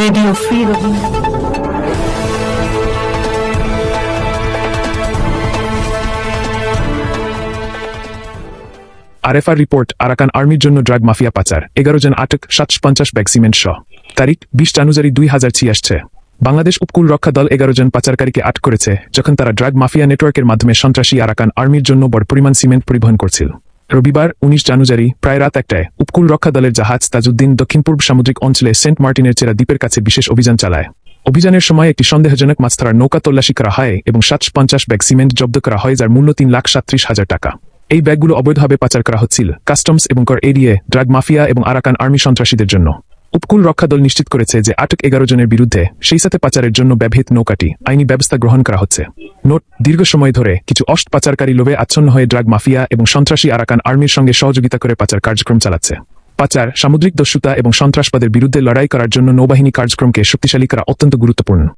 Radio free RFR report, Arakan আর্মির জন্য drug mafia পাচার। এগারো জন আটক, সাতশো পঞ্চাশ ব্যাগ সিমেন্ট সহ। তারিখ, বিশ জানুয়ারি দুই হাজার ছিয়াশছে বাংলাদেশ উপকূল রক্ষা দল এগারো জন পাচারকারীকে আটক করেছে, যখন তারা ড্রাগ মাফিয়া নেটওয়ার্কের মাধ্যমে সন্ত্রাসী আরাকান আর্মির জন্য বড় পরিমাণ সিমেন্ট পরিবহন করছিল। রবিবার, উনিশ জানুয়ারি, প্রায় রাত একটায় উপকূল রক্ষা দলের জাহাজ তাজউদ্দিন দক্ষিণ পূর্ব সামুদ্রিক অঞ্চলে সেন্ট মার্টিনের চেরা দ্বীপের কাছে বিশেষ অভিযান চালায়। অভিযানের সময় একটি সন্দেহজনক মাছ ধরার নৌকা তল্লাশি করা হয় এবং সাতশো পঞ্চাশ ব্যাগ সিমেন্ট জব্দ করা হয়, যার মূল্য তিন লাখ সাতত্রিশ হাজার টাকা। এই ব্যাগগুলো অবৈধভাবে পাচার করা হচ্ছিল কাস্টমস এবং কর এরিয়ে ড্রাগ মাফিয়া এবং আরাকান আর্মি সন্ত্রাসীদের জন্য। উপকূল রক্ষা দল নিশ্চিত করেছে যে আটক এগারো জনের বিরুদ্ধে সেই সাথে পাচারের জন্য ব্যবহৃত নৌকাটি আইনি ব্যবস্থা গ্রহণ করা হচ্ছে। নোট, দীর্ঘ সময় ধরে কিছু অষ্ট পাচারকারী লোভে আচ্ছন্ন হয়ে ড্রাগ মাফিয়া এবং সন্ত্রাসী আরাকান আর্মির সঙ্গে সহযোগিতা করে পাচার কার্যক্রম চালাচ্ছে। পাচার, সামুদ্রিক দস্যুতা এবং সন্ত্রাসবাদের বিরুদ্ধে লড়াই করার জন্য নৌবাহিনী কার্যক্রমকে শক্তিশালী করা অত্যন্ত গুরুত্বপূর্ণ।